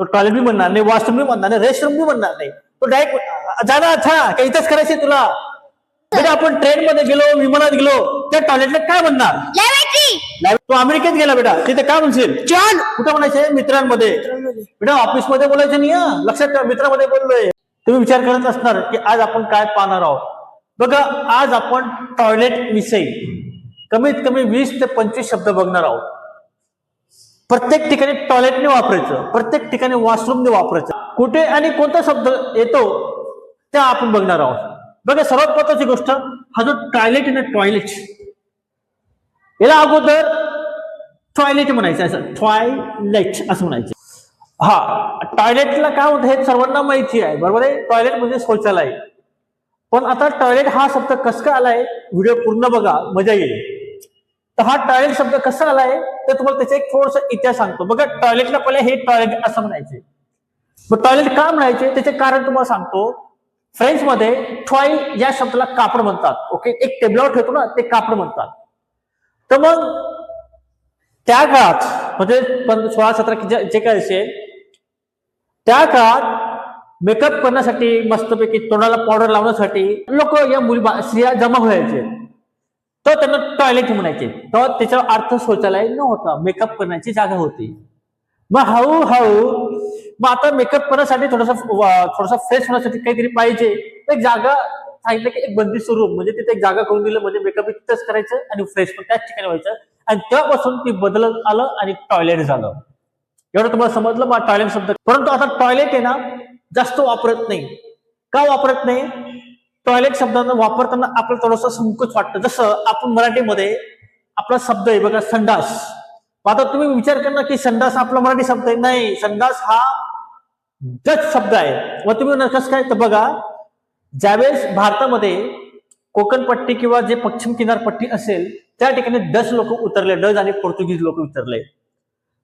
तो टॉयलेट बी म्हणणार नाही वॉशरूम बी म्हणणार नाही रेस्टरूम बी म्हणणार नाही। तो डायरेक्ट जाणार अच्छा काही इथंच करायचे तुला। बेटा आपण ट्रेन मध्ये गेलो विमानात गेलो त्या टॉयलेटला काय म्हणणार तू अमेरिकेत गेला बेटा तिथे काय म्हणशील? जॉन! कुठं म्हणायचे मित्रांमध्ये? बेटा ऑफिसमध्ये बोलायचं नाही हं. लक्षात ठेवा मित्रामध्ये बोललोय. तुम्ही विचार करत असणार की आज आपण काय पाहणार आहोत? बघा आज आपण टॉयलेट विषयी कमीत कमी वीस ते पंचवीस शब्द बघणार आहोत. प्रत्येक ठिकाणी टॉयलेटने वापरायचं प्रत्येक ठिकाणी वॉशरूमने वापरायचं. कुठे आणि कोणता शब्द येतो त्या आपण बघणार आहोत. बघा सर्वात महत्वाची गोष्ट हा जो टॉयलेट आहे ना टॉयलेट. याला अगोदर टॉयलेट म्हणायचं असं टॉयलेट असं म्हणायचं. हा टॉयलेटला काय होतं हे सर्वांना माहिती आहे बरोबर आहे? टॉयलेट म्हणजे शौचालय. पण आता टॉयलेट हा शब्द कस आलाय व्हिडिओ पूर्ण बघा मजा येईल. तर हा टॉयलेट शब्द कसा आलाय? तर तुम्हाला त्याचा एक थोडस इतिहास सांगतो. बघा टॉयलेटला पहिले हे टॉयलेट असं म्हणायचे. मग टॉयलेट का म्हणायचे? त्याचे कारण तुम्हाला सांगतो. फ्रेंच मध्ये या शब्दाला कापड म्हणतात. ओके एक टेबलावर ठेवतो ना ते कापड म्हणतात. तर मग त्या काळात म्हणजे सोळा सतरा जे काय असेल त्या काळात मेकअप करण्यासाठी मस्तपैकी तोंडाला पावडर लावण्यासाठी लोक या मुली स्त्रिया जमा व्हायचे. तर त्यांना टॉयलेट म्हणायचे. तर त्याचा अर्थ शौचालय नव्हता. मेकअप करण्याची जागा होती. मग हळूहळू मग आता मेकअप करण्यासाठी थोडासा थोडासा फ्रेश होण्यासाठी काहीतरी पाहिजे. एक जागा सांगितलं की एक बंदी सुरू. म्हणजे तिथे एक जागा करून दिलं. म्हणजे मेकअप तिथंच करायचं आणि फ्रेश पण त्याच ठिकाणी व्हायचं. आणि तेव्हापासून ती बदलत आलं आणि टॉयलेट झालं. एवढं तुम्हाला समजलं? मग टॉयलेट शब्द परंतु आता टॉयलेट आहे ना जास्त वापरत नाही. का वापरत नाही? टॉयलेट शब्दांना वापरताना आपल्याला थोडंसं संकोच वाटतं. जसं आपण मराठीमध्ये आपला शब्द आहे बघा संडास. आता तुम्ही विचार करणार की संडास आपला मराठी शब्द आहे. नाही संडास हा डच शब्द आहे. व तुम्ही कसं काय? तर बघा ज्यावेळेस भारतामध्ये कोकणपट्टी किंवा जे पश्चिम किनारपट्टी असेल त्या ठिकाणी डच लोक उतरले डच आणि पोर्तुगीज लोक उतरले.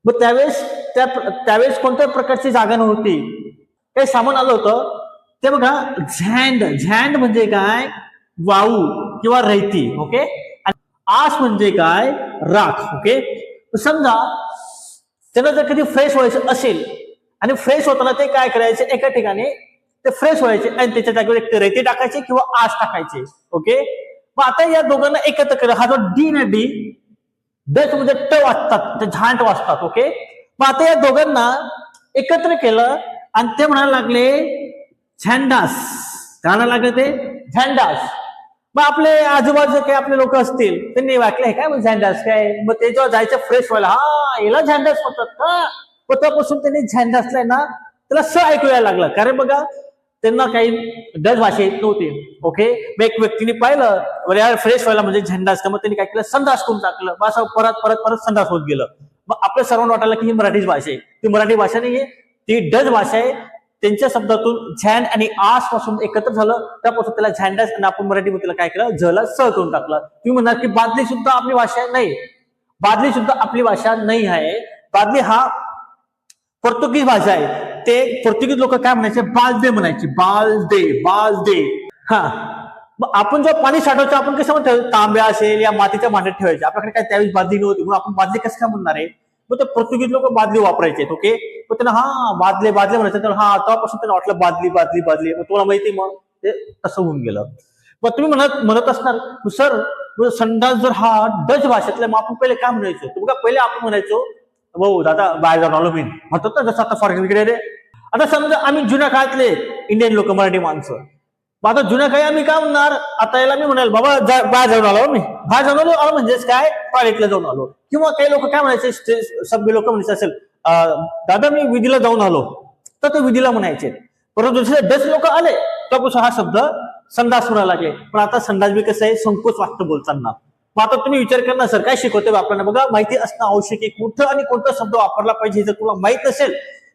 मग त्यावेळेस त्या त्यावेळेस कोणत्या प्रकारची जागा नव्हती? काही सामान आलं होतं. ते बघा झँड झँड म्हणजे काय? वाऊ किंवा रैती ओके? आणि आस म्हणजे काय? राख ओके? समजा त्यांना जर कधी फ्रेश व्हायचं असेल आणि फ्रेश होताना ते काय करायचे? एका ठिकाणी ते फ्रेश व्हायचे आणि त्याच्या जागेवर एक रेती टाकायचे किंवा आस टाकायचे ओके? मग आता या दोघांना एकत्र केलं हा जो डी ना डी डच म्हणजे ट वाचतात ते झांट वाचतात ओके? मग आता या दोघांना एकत्र केलं आणि ते म्हणायला लागले झेंडास. काय लागलं ते? झेंडास. मग आपले आजूबाजू काही आपले लोक असतील त्यांनी वाटले हे काय मग झँडास काय? मग ते जेव्हा जायचं फ्रेश व्हायला हा याला झेंडास म्हणतात का? मग त्यापासून त्यांनी झेंडासलाय ना त्याला स ऐकू लागलं. कारण बघा त्यांना काही डच भाषा येत नव्हती. ओके मग एक व्यक्तीने पाहिलं यार फ्रेश व्हायला म्हणजे झेंडास का? मग त्यांनी काय केलं संडास करून टाकलं. मग असं परत परत परत संडास होत गेलं. मग आपल्या सर्वांना वाटायला की ही मराठीच भाषा आहे. ती मराठी भाषा नाहीये ती डच भाषा आहे. त्यांच्या शब्दातून झॅन आणि आसपासून एकत्र झालं. त्यापासून त्याला झॅन्डास आणि आपण मराठीमध्ये त्याला काय केलं? झला स करून टाकलं. तुम्ही म्हणणार की बादली सुद्धा आपली भाषा नाही. बादली सुद्धा आपली भाषा नाही आहे. बादली हा पोर्तुगीज भाषा आहे. ते पोर्तुगीज लोक काय म्हणायचे? बालदे म्हणायचे. बालदे बालदे. हा. मग आपण जेव्हा पाणी साठवतो आपण कसं म्हणतो? तांब्या असेल या मातीच्या भांड्यात ठेवायचे. आपल्याकडे काय त्यावेळेस बादली नव्हती. म्हणून आपण बादली कसं काय म्हणणार आहे? मग ते पोर्तुगीज लोक बादली वापरायचे ओके मग त्यांना हा बादले बादले म्हणायचे. तर हा आतापासून त्यांना वाटलं बादली बादली बादली. मग तुम्हाला माहिती मग? ते तसं होऊन गेलं. मग तुम्ही म्हणत म्हणत असणार सर संडास जर हा डच भाषेतला मग आपण पहिले काय म्हणायचो? तर बघा पहिले आपण म्हणायचो भाऊ दादा बाय जाऊन आलो मी. म्हणतो ना जसं आता फॉर इकडे रे. आता समजा आम्ही जुन्या काळातले इंडियन लोक मराठी माणसं मग आता जुन्या काही आम्ही काय म्हणणार? आता याला मी म्हणाल बाबा जा- बाहेर जाऊन आलो मी बाहेर जाऊन आलो आलो म्हणजेच काय? टॉयलेटला जाऊन आलो. किंवा काही लोक काय म्हणायचे सभ्य लोक म्हणायचे असेल दादा मी विधीला जाऊन आलो. तर ते विधीला म्हणायचे. परंतु दुसरे दस लोक आले तर हा शब्द संदास म्हणायला लागले. पण आता संदास बी कसं आहे? संकोच वाटतं बोलताना. मग आता तुम्ही विचार करणार सर काय शिकवते आपल्याला बघा माहिती असणं आवश्यक आहे. कुठं आणि कोणता शब्द वापरला पाहिजे जर तुला माहीत असेल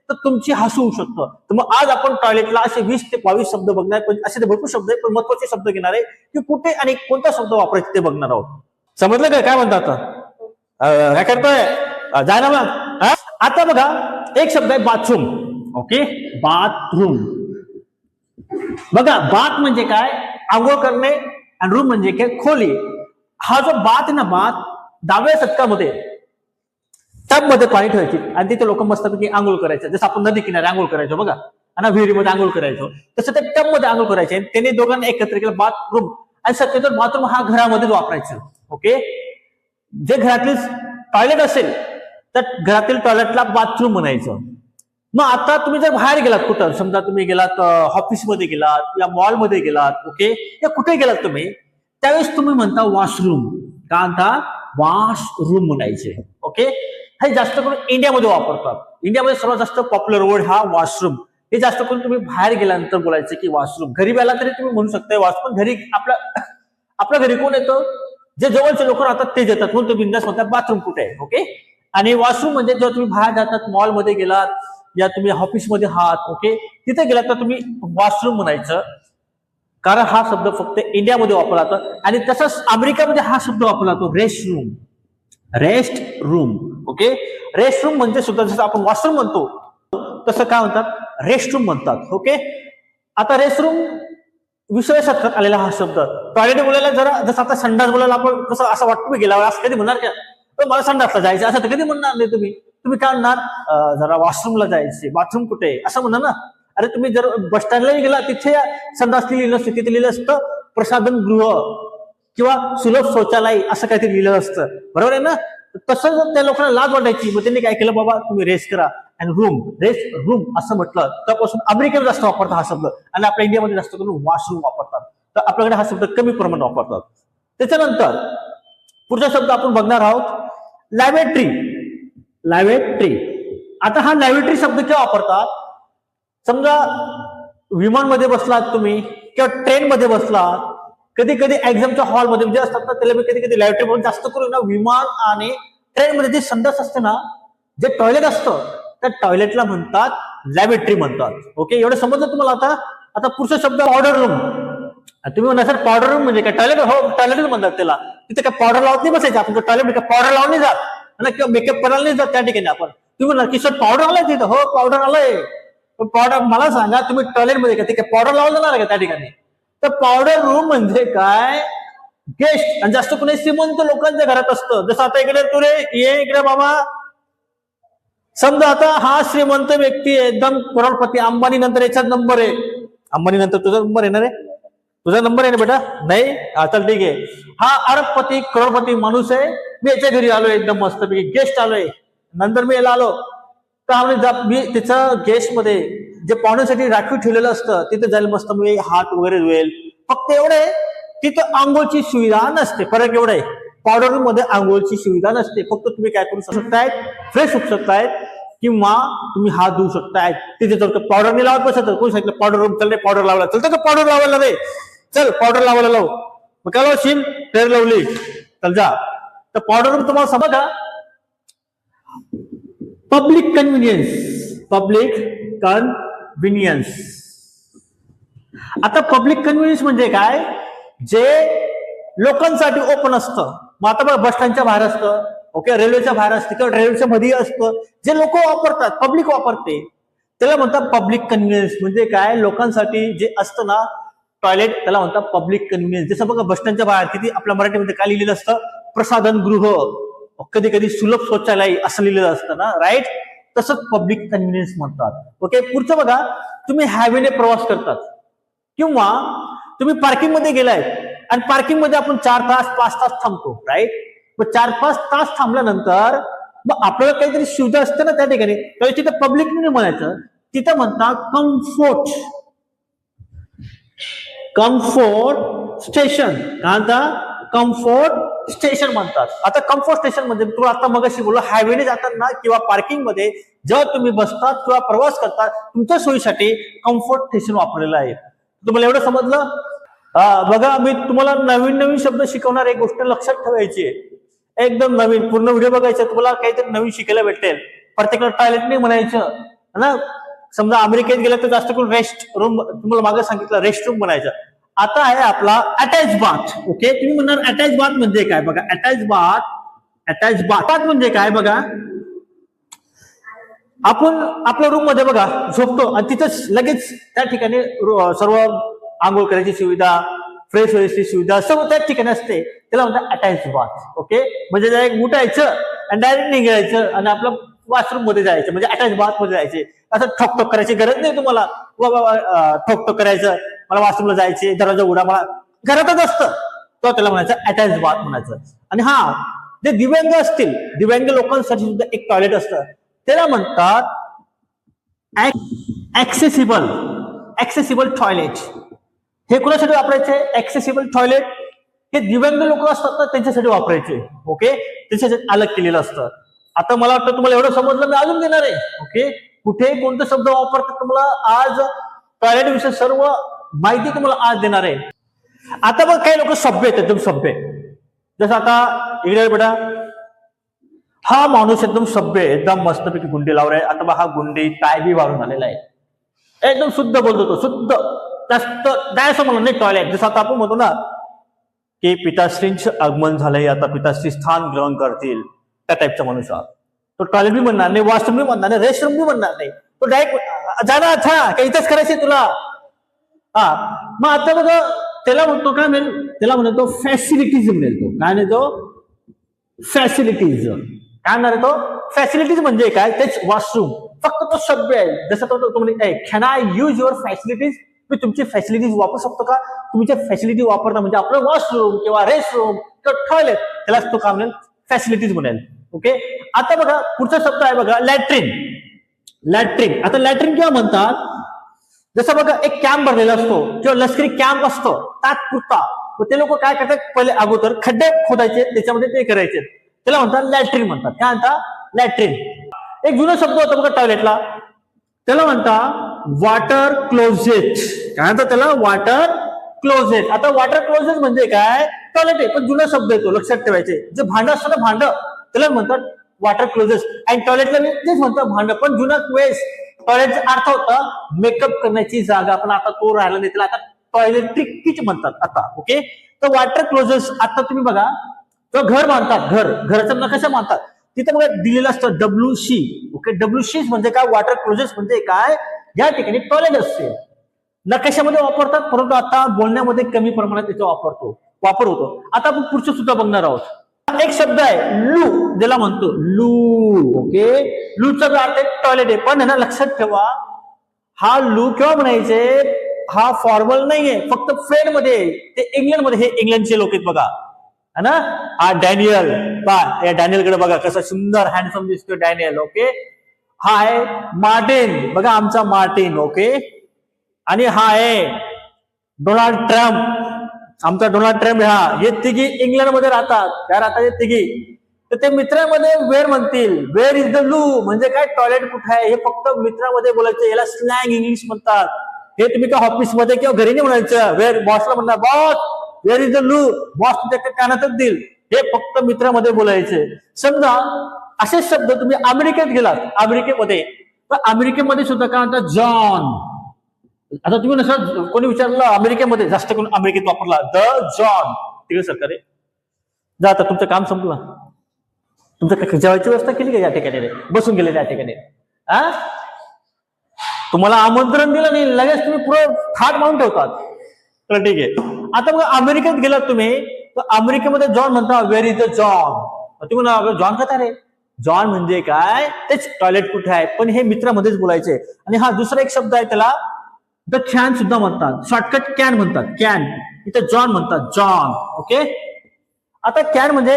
तर तुमची हसू होऊ शकतं. तर मग आज आपण टॉयलेटला असे वीस ते बावीस शब्द बघणार असे ते भरपूर शब्द आहे पण महत्त्वाचे शब्द घेणार आहे की कुठे आणि कोणता शब्द वापरायचे ते बघणार आहोत. समजलं का? काय म्हणतात? काय करतोय? जाय ना मग. आता बघा एक शब्द आहे बाथरूम. ओके? बाथरूम. बघा बाथ म्हणजे काय? आंघोळ करणे आणि रूम म्हणजे काय? खोली. हा जो बाथ ना बाथ दहाव्या शतकामध्ये टबमध्ये पाणी ठेवायची आणि तिथे लोक मस्तपैकी आंघोळ करायचं. जसं आपण नदी किनारे आंघोळ करायचो बघा. आणि विहिरीमध्ये आंघोळ करायचो. तसं ते टबमध्ये आंघोळ करायचे त्यांनी दोघांना एकत्र केलं बाथरूम. आणि शक्यतो बाथरूम हा घरामध्येच वापरायचं. ओके? जे घरातील टॉयलेट असेल तर घरातील टॉयलेटला बाथरूम म्हणायचं. मग आता तुम्ही जर बाहेर गेलात कुठं समजा तुम्ही गेलात ऑफिसमध्ये गेलात या मॉलमध्ये गेलात ओके? या कुठे गेलात तुम्ही? त्यावेळेस तुम्ही म्हणता वॉशरूम का म्हणता? वॉशरूम म्हणायचे. ओके? हे जास्त करून इंडियामध्ये वापरतात. इंडियामध्ये सर्वात जास्त पॉप्युलर वर्ड हा वॉशरूम हे जास्त करून तुम्ही बाहेर गेल्यानंतर बोलायचं की वॉशरूम घरी गेला तरी तुम्ही म्हणू शकता वॉशरूम घरी आपल्या आपल्या घरी कोण येतं? जे जवळचे लोक राहतात ते येतात म्हणून तुम्ही बिंदास म्हणतात बाथरूम कुठे आहे? ओके आणि वॉशरूम म्हणजे जेव्हा तुम्ही बाहेर जातात मॉलमध्ये गेलात या तुम्ही ऑफिसमध्ये आहात ओके तिथे गेलात तर तुम्ही वॉशरूम म्हणायचं. कारण हा शब्द फक्त इंडियामध्ये वापरला जातो. आणि तसंच अमेरिकामध्ये हा शब्द वापरला जातो rest room rest room. Okay? Rest room म्हणजे सुद्धा जसं आपण वॉशरूम म्हणतो तसं काय म्हणतात? रेस्ट रूम म्हणतात. ओके? आता रेस्ट रूम विषय शतकात आलेला हा शब्द. टॉयलेट बोलायला जरा जसं आता संडास बोलायला आपण कसं असं वाटतं मी गेला असं कधी म्हणणार का? तर मला संडासला जायचं असं तर कधी म्हणणार नाही तुम्ही. तुम्ही काय म्हणणार? जरा वॉशरूमला जायचे. बाथरूम कुठे? आहे?" असं म्हणणार ना. अरे तुम्ही जर बस स्टँडलाही गेला तिथे संडास लिहिलं असतं तिथे लिहिलं असतं प्रसाधन गृह. किंवा सुलभ शौचालय असं काहीतरी लिहिलं असतं. बरोबर आहे ना? तसं जर त्या लोकांना लाज वाटायची मग त्यांनी काय केलं बाबा तुम्ही रेस्ट करा. आणि रूम रेस्ट रूम असं म्हटलं त्यापासून अमेरिकेला जास्त वापरतात हा शब्द. आणि आपल्या इंडियामध्ये जास्त करून वॉशरूम वापरतात. तर आपल्याकडे हा शब्द कमी प्रमाणात वापरतात. त्याच्यानंतर पुढचा शब्द आपण बघणार आहोत लॅबेटरी लॅबेटरी आता हा लॅबेटरी शब्द केव्हा वापरतात? समजा विमानमध्ये बसलात तुम्ही किंवा ट्रेनमध्ये बसलात कधी कधी एक्झामच्या हॉलमध्ये जे असतात ना त्याला मी कधी कधी लॅबरेटरी म्हणून जास्त करून ना विमान आणि ट्रेनमध्ये जे संडास असते ना जे टॉयलेट असतं त्या टॉयलेटला म्हणतात लॅबरेटरी म्हणतात. ओके एवढं समजलं तुम्हाला आता? आता पुढचा शब्द पावडर रूम तुम्ही म्हणा सर पावडर रूम म्हणजे काय? टॉयलेट हो टॉयलेटच म्हणतात त्याला. तिथे काय पावडर लावत नाही बसायचं? आपण टॉयलेट काय पावडर लावून नाही जात. ना? किंवा मेकअप करायला नाही जात त्या ठिकाणी आपण. तुम्ही म्हणा की सर पावडर आलाय तिथं. हो पावडर आलाय. पण पावडर मला सांगा तुम्ही टॉयलेटमध्ये का ते काय पावडर लावून जाणार का त्या ठिकाणी? तर पावडर रूम म्हणजे काय? गेस्ट आणि जास्त कुणी श्रीमंत लोकांच्या घरात असतं. जसं आता इकडे तुरे ये इकडे बाबा. समजा आता हा श्रीमंत व्यक्ती आहे एकदम करोडपती अंबानी नंतर याचा नंबर आहे. अंबानी नंतर तुझा नंबर येणार आहे? तुझा नंबर आहे ना बेटा? नाही? हा चल ठीक आहे. हा अरबपती करोडपती माणूस आहे. मी याच्या घरी आलोय एकदम मस्तपैकी. गेस्ट आलोय. नंतर मी याला आलो. तर आम्ही जा- मी त्याच्या गेस्टमध्ये जे पाहुण्यासाठी राखीव ठेवलेलं असतं तिथे जायला मस्त म्हणजे हात वगैरे धुवेल. फक्त एवढं आहे तिथं आंघोळची सुविधा नसते. फरक एवढा आहे पावडर रूममध्ये आंघोळची सुविधा नसते. फक्त तुम्ही काय करू शकताय फ्रेश होऊ शकतायत किंवा तुम्ही हात धुवू शकताय तिथे जर पावडर नाही लावत बसत. कोणी सांगितलं पावडर रूम चल पावडर लावला चल तर पावडर लावायला रे चल पावडर लावायला लाव. मग काय लावशील? फेर लावली. चल जा. तर पावडर रूम तुम्हाला समजा public convenience public con convenience आता पब्लिक कन्व्हिनियन्स म्हणजे काय? जे लोकांसाठी ओपन असतं. मग आता बघा बस स्टँडच्या बाहेर असतं ओके रेल्वेच्या बाहेर असतं किंवा रेल्वेच्या मध्ये असतं. जे लोक वापरतात पब्लिक वापरते त्याला म्हणतात पब्लिक कन्व्हिनियन्स म्हणजे काय? लोकांसाठी जे असतं ना टॉयलेट त्याला म्हणतात पब्लिक कन्व्हिनियन्स जसं बघा बस स्टँडच्या बाहेर किती आपल्या मराठीमध्ये काय लिहिलेलं असतं? प्रसाधन गृह. कधी कधी सुलभ शौचालय असं लिहिलेलं असतं ना राईट तसंच पब्लिक कन्व्हिनियन्स म्हणतात. ओके पुढचं बघा तुम्ही हायवेने प्रवास करतात. किंवा तुम्ही पार्किंगमध्ये गेलाय आणि पार्किंगमध्ये आपण चार तास पाच तास थांबतो राईट मग चार पाच तास थांबल्यानंतर मग आपल्याला काहीतरी सुविधा असते ना त्या ठिकाणी. तर तिथं पब्लिक नाही म्हणायचं तिथं म्हणतात कम्फोर्ट कम्फोर्ट स्टेशन काय म्हणता? कम्फर्ट स्टेशन म्हणतात. आता कम्फर्ट स्टेशन म्हणजे तुला आता मगाशी बोललो हायवेने जाताना किंवा पार्किंगमध्ये जेव्हा तुम्ही बसतात किंवा प्रवास करतात तुमच्या सोयीसाठी कम्फर्ट स्टेशन वापरलेलं आहे. तुम्हाला एवढं समजलं? बघा मी तुम्हाला नवीन नवीन शब्द शिकवणार एक गोष्ट लक्षात ठेवायची आहे. एकदम नवीन पूर्ण व्हिडिओ बघायचा तुम्हाला काहीतरी नवीन शिकायला भेटेल. प्रत्येकाला टॉयलेट नाही म्हणायचं ना? समजा अमेरिकेत गेलं तर जास्त करून रेस्ट रूम तुम्हाला मागे सांगितलं रेस्ट रूम म्हणायचं. आता आहे आपला अटॅच बाथ ओके तुम्ही म्हणणार अटॅच बाथ म्हणजे काय? बघा अटॅच बाथ अटॅच बाथ म्हणजे काय बघा? आपण आपल्या रूममध्ये बघा झोपतो आणि तिथंच लगेच त्या ठिकाणी सर्व आंघोळ करायची सुविधा फ्रेश व्हायची सुविधा सर्व त्याच ठिकाणी असते. त्याला म्हणतात अटॅच बाथ ओके म्हणजे डायरेक्ट एक उठायचं आणि डायरेक्ट निघायचं आणि आपलं वॉशरूममध्ये जायचं. म्हणजे अटॅच बाथमध्ये जायचे. असं ठोकटोक करायची गरज नाही तुम्हाला. बाबा करायचं. मला वॉशरूमला जायचे दरवाजा उघडा मला घरातच असतं. तो त्याला म्हणायचं अटॅच बाथ म्हणायचं. आणि हा जे दिव्यांग असतील दिव्यांग लोकांसाठी सुद्धा एक टॉयलेट असतं. त्याला म्हणतात ऍक्सेसिबल ऍक्सेसिबल टॉयलेट हे कुणासाठी वापरायचे? ऍक्सेसिबल टॉयलेट हे दिव्यांग लोक असतात ना त्यांच्यासाठी वापरायचे. ओके त्यांच्यासाठी अलग केलेलं असतं. आता मला वाटतं तुम्हाला एवढं समजलं मी अजून देणार आहे. ओके कुठे कोणते शब्द वापरतात तुम्हाला आज टॉयलेट विषयी सर्व माहिती तुम्हाला आज देणार आहे. आता बघ काही लोक सभ्य आहेत एकदम सभ्य जसं आता इकडे बेटा. हा माणूस एकदम सभ्य एकदम मस्तपैकी गुंडी लावलाय आता बा हा गुंडी टायबी वाढून आलेला आहे. एकदम शुद्ध बोलतो तो शुद्ध. जास्त जायचं म्हणून नाही टॉयलेट जसं आता आपण म्हणतो ना की पिताश्रींचं आगमन झालंय आता पिताश्री स्थान ग्रहण करतील त्या टाईपचा माणूस हा. तो टॉयलेट बी म्हणणार नाही वॉशरूम बी म्हणणार नाही रेस्टरूम बी म्हणणार नाही. तो डायरेक्ट जाणार अच्छा काही इथंच करायचे तुला? हा मग आता बघा त्याला म्हणतो काय म्हणेल? त्याला म्हणतो फॅसिलिटीज म्हणेल तो. काय म्हणतो फॅसिलिटीज काय म्हणणार आहे तो? फॅसिलिटीज म्हणजे काय? तेच वॉशरूम फक्त तो शब्द आहे. जसं तो तो म्हणजे can I use your facilities मी तुमची फॅसिलिटीज वापरू शकतो का? तुमच्या फॅसिलिटी वापरता म्हणजे आपलं वॉशरूम किंवा रेस्टरूम किंवा टॉयलेट त्यालाच तो काय म्हणेल? फॅसिलिटीज म्हणेल. ओके आता बघा पुढचा शब्द आहे बघा लॅट्रिन लॅट्रिन आता लॅट्रिन किंवा म्हणतात जसं बघा एक कॅम्प भरलेला असतो किंवा लष्करी कॅम्प असतो तात्पुरता मग ते लोक काय करतात? पहिले अगोदर खड्डे खोदायचे त्याच्यामध्ये ते करायचे. त्याला म्हणतात लॅट्रिन म्हणतात. काय म्हणतात लॅट्रिन एक जुना शब्द होता बघा टॉयलेटला त्याला म्हणता वॉटर क्लोजेट काय म्हणतात त्याला? वॉटर क्लोजेट आता वॉटर क्लोजेट म्हणजे काय? टॉयलेट आहे. पण जुना शब्द येतो लक्षात ठेवायचे. जे भांड असतं ना भांड त्याला म्हणतात वॉटर क्लोजेस आणि टॉयलेटला मी तेच म्हणतो भांड. पण जुना वेळेस टॉयलेटचा अर्थ होता मेकअप करण्याची जागा. पण आता तो राहिला नाही त्याला आता टॉयलेट्रिक किच म्हणतात आता ओके तर वॉटर क्लोजेस आता तुम्ही बघा तो घर मानतात घर. घराचा नकाशा मानतात तिथं बघा दिलेलं असतं W C okay W C म्हणजे काय? वॉटर क्लोजेस म्हणजे काय? या ठिकाणी टॉयलेट असते. नकाशामध्ये वापरतात परंतु आता बोलण्यामध्ये कमी प्रमाणात त्याचा वापरतो वापर होतो. आता आपण पुढचं सुद्धा बघणार आहोत. एक शब्द आहे लू ज्याला म्हणतो लू ओके? लूचा अर्थ टॉयलेट आहे. पण ना लक्षात ठेवा हा लू केव्हा म्हणायचे हा फॉर्मल नाहीये. फक्त फ्रेंडमध्ये ते इंग्लंडमध्ये हे इंग्लंडचे लोक आहेत बघा. है ना? हा डॅनियल पा या डॅनियलकडे बघा कसा सुंदर हँडसम दिसतो डॅनियल ओके? हा आहे मार्टिन बघा आमचा मार्टिन ओके? आणि हा आहे डोनाल्ड ट्रम्प आमचा डोनाल्ड ट्रम्प हा हे तिघी इंग्लंडमध्ये राहतात. त्या राहतात हे तिघी. तर ते मित्रामध्ये वेर म्हणतील. वेअर इज द लू म्हणजे काय टॉयलेट कुठे आहे? हे फक्त मित्रामध्ये बोलायचं याला स्लॅंग इंग्लिश म्हणतात. हे तुम्ही काय ऑफिसमध्ये किंवा घरी नाही म्हणायचं. वेअर बॉसला म्हणणार boss where is the loo boss तुमच्या कानातच देईल. हे फक्त मित्रामध्ये बोलायचे. समजा असे शब्द तुम्ही अमेरिकेत गेलात अमेरिकेमध्ये. तर अमेरिकेमध्ये सुद्धा काय म्हणतात जॉन आता तुम्ही नसं कोणी विचारलं अमेरिकेमध्ये जास्त करून अमेरिकेत वापरला द जॉन. तिकडे सरकार जा आता तुमचं काम संपलं. तुमचं जेवायची व्यवस्था केली का या ठिकाणी रे? बसून गेले त्या ठिकाणी. हा तुम्हाला आमंत्रण दिलं नाही लगेच तुम्ही पुढं थाट मारून ठेवतात. तर ठीक आहे. आता मग अमेरिकेत गेलात तुम्ही तर अमेरिकेमध्ये जॉन म्हणता वेर इज द जॉन तुम्ही जॉन कथा रे जॉन म्हणजे काय? तेच टॉयलेट कुठे आहे? पण हे मित्रामध्येच बोलायचे आणि हा दुसरा एक शब्द आहे त्याला द कॅन सुद्धा म्हणतात. शॉर्टकट कॅन म्हणतात. कॅन इथं जॉन म्हणतात. जॉन ओके आता कॅन म्हणजे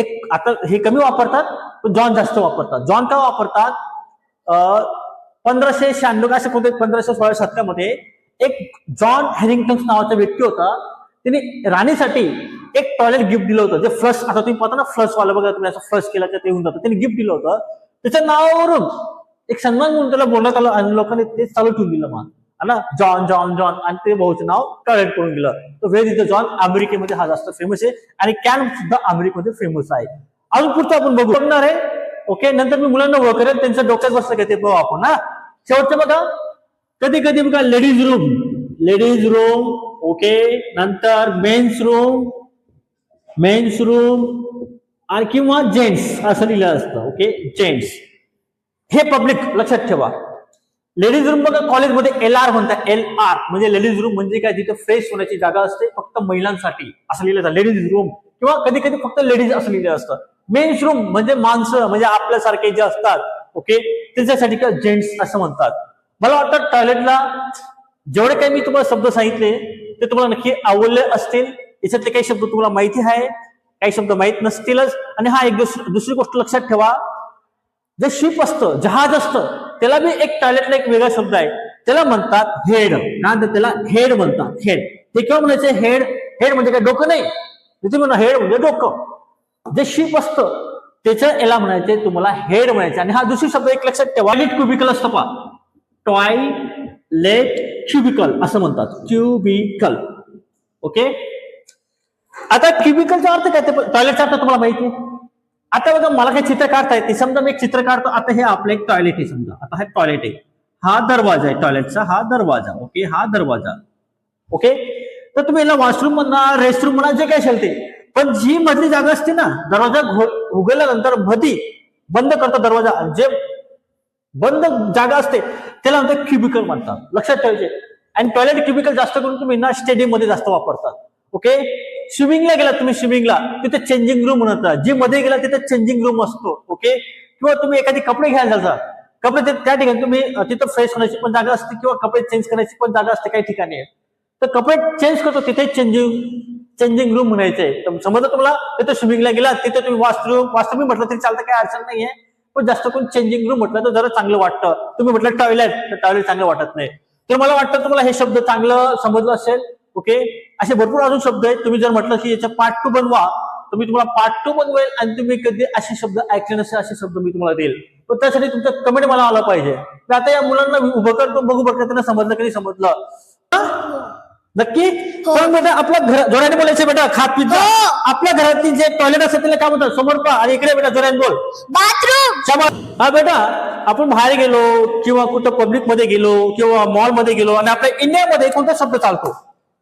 एक आता हे कमी वापरतात जॉन जास्त वापरतात. जॉन का वापरतात? पंधराशे शहाण्णव असं कोणते पंधराशे सोळा शतकामध्ये एक जॉन हॅरिंग्टन नावाचा व्यक्ती होता. त्यांनी राणीसाठी एक टॉयलेट गिफ्ट दिलं होतं. जे फ्लश आता तुम्ही पाहता ना फ्लश वाला बघा तुम्ही असं फ्लश केला तर ते होऊन जातं. त्यांनी गिफ्ट दिलं होतं. त्याच्या नावावरून एक सन्मान म्हणून त्याला बोलण्यात आलं आणि लोकांनी ते चालू ठेवून दिलं मग ना? जॉन जॉन जॉन आणि ते भाऊचं नाव टॉयलेट करून गेलं तर व्हेर इज द जॉन अमेरिकेमध्ये हा जास्त फेमस आहे. आणि कॅन सुद्धा अमेरिकेमध्ये फेमस आहे. अजून पुढचं आपण बघू. बघणार आहे. ओके नंतर मी मुलांना ओळख करेल त्यांच्या डोक्यात बसलं का ते बघू आपण ना शेवटचं बघा. कधी कधी बघा ladies room ladies room okay नंतर मेन्स रूम मेन्स रूम आणि किंवा जेंट्स असं लिहिलं असतं. ओके जेंट्स हे पब्लिक लक्षात ठेवा. लेडीज रूम बघा कॉलेजमध्ये एल आर म्हणतात एल आर म्हणजे लेडीज रूम म्हणजे काय? जिथे फ्रेश होण्याची जागा असते फक्त महिलांसाठी. असं लिहिलं जातं. लेडीज रूम किंवा कधी कधी फक्त लेडीज असं लिहिलं असतं. मेन्स रूम म्हणजे माणसं म्हणजे आपल्यासारखे जे असतात ओके त्यांच्यासाठी का जेंट्स असं म्हणतात. मला वाटतं टॉयलेटला जेवढे काही मी तुम्हाला शब्द सांगितले ते तुम्हाला नक्की आवडले असतील. याच्यातले काही शब्द तुम्हाला माहिती आहे. काही शब्द माहीत नसतीलच. आणि हा एक दुसरी गोष्ट लक्षात ठेवा. जे शिप असतं जहाज असतं त्याला बी एक टॉयलेटला एक वेगळा शब्द आहे. त्याला म्हणतात हेड काय म्हणतात त्याला हेड म्हणतात. हेड ते केव्हा म्हणायचे हेड हेड म्हणजे काय? डोकं नाही. तिथे म्हणा हेड म्हणजे डोकं. जे शिप असतं त्याच्या याला म्हणायचे तुम्हाला हेड म्हणायचे. आणि हा दुसरी शब्द एक लक्षात ठेवा. टॉयलेट क्युबिकल असतं पा टॉयलेट क्युबिकल असं म्हणतात. क्युबिकल ओके आता क्युबिकलचा अर्थ काय? ते टॉयलेटचा अर्थ तुम्हाला माहिती आहे. आता बघा मला काही चित्र काढता येते समजा मी एक चित्र काढतो. आता हे आपलं एक टॉयलेट आहे समजा. आता हा टॉयलेट आहे. हा दरवाजा आहे टॉयलेटचा हा दरवाजा. ओके हा दरवाजा. ओके तर तुम्ही याला वॉशरूम म्हणा रेस्टरूम म्हणा जे काही असेल ते. पण जी मधली जागा असते ना दरवाजा घो- उघडल्यानंतर मधी बंद करतो दरवाजा. जे बंद जागा असते त्याला म्हणतात क्युबिकल म्हणतात. लक्षात ठेवायचे. आणि टॉयलेट क्युबिकल जास्त करून तुम्ही ना स्टेडियममध्ये जास्त वापरतात ओके स्विमिंगला गेला तुम्ही स्विमिंगला तिथे चेंजिंग रूम म्हणतात जी. मध्ये गेला तिथे चेंजिंग रूम असतो ओके किंवा तुम्ही एखादी कपडे घ्यायला जाता कपडे त्या ठिकाणी तुम्ही तिथं फ्रेश होण्याची पण जागा असते किंवा कपडे चेंज करण्याची पण जागा असते काही ठिकाणी. तर कपडे चेंज करतो तिथे चेंजिंग चेंजिंग रूम म्हणायचंय समजा तुम्हाला? तिथे स्विमिंगला गेला तिथे तुम्ही वॉशरूम वॉशरूम म्हटलं तरी चालतं काही अडचण नाहीये. पण जास्त करून चेंजिंग रूम म्हटलं तर जरा चांगलं वाटतं. तुम्ही म्हटलं टॉयलेट तर टॉयलेट चांगलं वाटत नाही. तर मला वाटतं तुम्हाला हे शब्द चांगलं समजलं असेल. ओके असे भरपूर अजून शब्द आहेत. तुम्ही जर म्हटलं की याचा पार्ट टू बनवा तर मी तुम्हाला पार्ट टू बनवेल आणि तुम्ही कधी असे शब्द ऐकले नसेल असे शब्द मी तुम्हाला देईल. पण त्यासाठी तुमचं कमेंट मला आलं पाहिजे. तर आता या मुलांना मी उभं करतो बघू बघ त्यांना समजलं की समजलं. हा? नक्की? पण बेटा आपल्या घर जोराने बोलायचं बेटा खात पित. हो. आपल्या घरातील जे टॉयलेट असते त्याला काय म्हणतात? समोर पहा. आणि इकडे बेटा जोराने बोल. बाथरूम. हा बेटा आपण बाहेर गेलो किंवा कुठं पब्लिकमध्ये गेलो किंवा मॉलमध्ये गेलो आणि आपल्या इंडियामध्ये कोणता शब्द चालतो?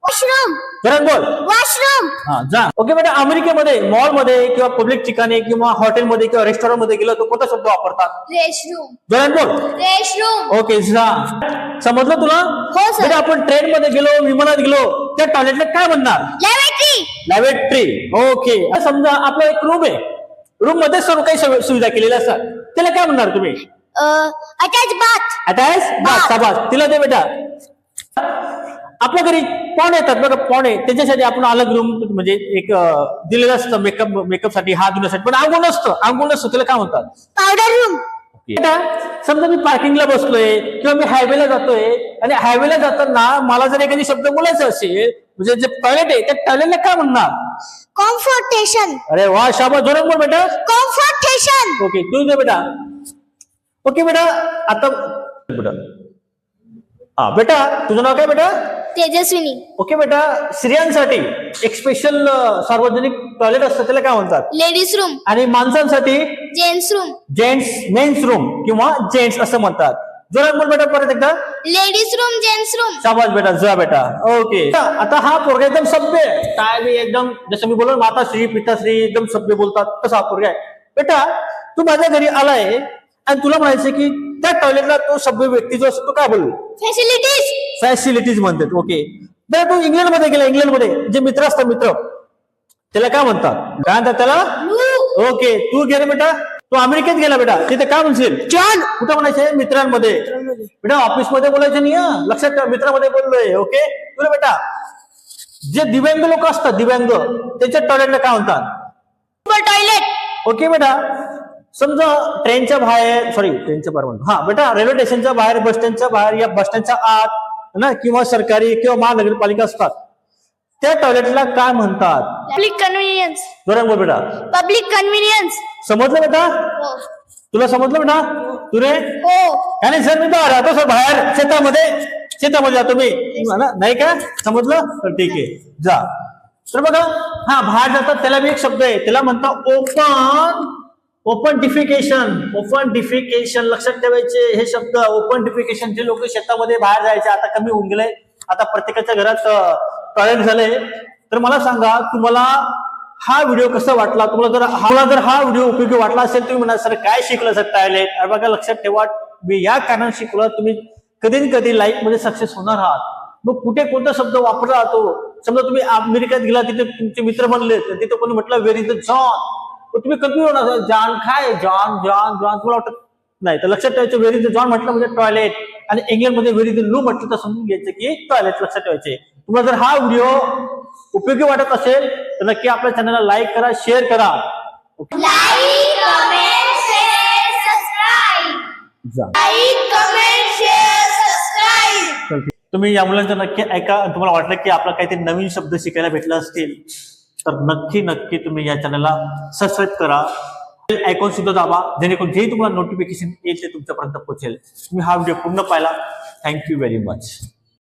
वॉशरूम जोराने बोल. वॉशरूम हा जा. ओके बेटा अमेरिकेमध्ये मॉलमध्ये किंवा पब्लिक ठिकाणी किंवा हॉटेलमध्ये किंवा रेस्टॉरंटमध्ये गेलो तर कोणता शब्द वापरतात? रेशरूम बोल. रेशरूम ओके जा. समजलं तुला? हो, सर. बेटा आपण ट्रेन मध्ये गेलो विमानात गेलो त्या टॉयलेटला काय म्हणणार? Laboratory laboratory okay. आता समजा आपला एक रूम आहे. रूममध्ये सर्व काही सु- सुविधा केलेल्या असतात. त्याला काय म्हणणार तुम्ही? Attach bath attach bath. शाबास तिला दे बेटा. आपल्या घरी पाहुणे येतात बघा पाहुणे. त्याच्यासाठी आपण अलग रूम म्हणजे एक दिलेलं असतं मेकअप मेकअपसाठी हात धुण्यासाठी. पण आंघोळ नसतं. आंघोळ नसतं त्याला काय म्हणतात? पावडर रूम बेटा समजा मी पार्किंगला बसलोय किंवा मी हायवेला जातोय आणि हायवेला जाताना मला जर एखादी शब्द बोलायचं असेल म्हणजे जे टॉयलेट आहे त्या टॉयलेटला काय म्हणणार? कॉम्फर्टेशन अरे वा शाबा जोरात बोल बेटा. कॉम्फर्टेशन ओके तू दे बेटा. ओके बेटा. आता बेटा. हा बेटा तुझं नाव काय बेटा? तेजस्विनी. ओके बेटा स्त्रियांसाठी एक स्पेशल सार्वजनिक टॉयलेट असतं त्याला काय म्हणतात? लेडीज रूम आणि माणसांसाठी? Gents room gents men's room किंवा जेंट्स असं म्हणतात. जोरात बोल बेटा परत एकदा. लेडीज रूम जेंट्स रूम शाबास बेटा जा बेटा. ओके आता हा पोरगा एकदम सभ्य आहे. काय बी एकदम जसं मी बोललो माताश्री पिताश्री एकदम सभ्य बोलतात तसा हा पोरगा आहे. बेटा तू माझ्या घरी आलाय आणि तुला म्हणायचं की त्या टॉयलेटला तो सभ्य व्यक्ती जो असतो तो काय बोलू फॅसिलिटीज फॅसिलिटीज म्हणतात ओके बेटा तू इंग्लंडमध्ये गेला इंग्लंडमध्ये जे मित्र असतात मित्र. त्याला काय म्हणतात? काय म्हणतात त्याला? ओके तू गेला बेटा. तू अमेरिकेत गेला बेटा. तिथे काय म्हणशील? जॉन कुठं म्हणायचे? मित्रांमध्ये. बेटा ऑफिसमध्ये बोलायचं नाही हा. लक्षात ठेवा मित्रामध्ये बोललोय ओके तुला बेटा. जे दिव्यांग लोक असतात दिव्यांग त्याच्या टॉयलेटला काय म्हणतात? टॉयलेट ओके बेटा. समजा ट्रेनच्या बाहेर सॉरी ट्रेनच्या बाहेर म्हणतो. हा बेटा रेल्वे स्टेशनच्या बाहेर बस स्टँडच्या बाहेर या बस स्टँडच्या आत ना किंवा सरकारी किंवा महानगरपालिका असतात. त्या टॉयलेटला काय म्हणतात? पब्लिक कन्व्हिनियन्स बोल बेटा. पब्लिक कन्व्हिनियन्स समजलं बेटा? तुला समजलं बेटा? तू रे हो आणि सर मी तर राहतो सर बाहेर शेतामध्ये. शेतामध्ये जातो मी नाही का? समजलं? तर ठीक आहे. जा. तर बघा हा बाहेर जातात त्याला बी एक शब्द आहे. त्याला म्हणतात open open defecation open defecation लक्षात ठेवायचे हे शब्द. ओपन डिफिकेशन जे लोक शेतामध्ये बाहेर जायचे. आता कमी होऊन गेले. आता प्रत्येकाच्या घरात टॉयलेट झालंय. तर मला सांगा तुम्हाला हा व्हिडिओ कसा वाटला? तुम्हाला जर हा जर हा व्हिडिओ उपयोगी वाटला असेल तुम्ही म्हणा सर काय शिकलं सर टॉयलेट अरे बघा लक्षात ठेवा. मी या कारणाने शिकलो. तुम्ही कधी कधी लाईफमध्ये सक्सेस होणार आहात. मग कुठे कोणता शब्द वापरला जातो? समजा तुम्ही अमेरिकेत गेला तिथे तुमचे मित्र बनले तर तिथे कोणी म्हटलं व्हेर इज द जॉन तुम्ही कन्फ्युज होणार जॉन काय जॉन जॉन जॉन. तुम्हाला वाटत नाही. तर लक्षात ठेवायचं व्हेरी जॉन म्हटलं म्हणजे टॉयलेट आणि इंग्लंडमध्ये व्हेरी द लू म्हटलं तर समजून घ्यायचं की टॉयलेट लक्षात ठेवायचे. तुम्हाला जर हा व्हिडिओ उपयोगी वाटत असेल तर नक्की आपल्या चॅनलला लाईक करा शेअर करा. तुम्ही या मुलांचं नक्की ऐका. तुम्हाला वाटलं की आपला काहीतरी नवीन शब्द शिकायला भेटला असतील. तर नक्की नक्की तुम्ही या चॅनलला सबस्क्राईब करा. आयकॉन सुद्धा दाबा जेणेकरून जे तुम्हाला नोटिफिकेशन येईल ते तुमच्यापर्यंत पोहोचेल. तुम्ही हा व्हिडिओ पूर्ण पाहिला. Thank you very much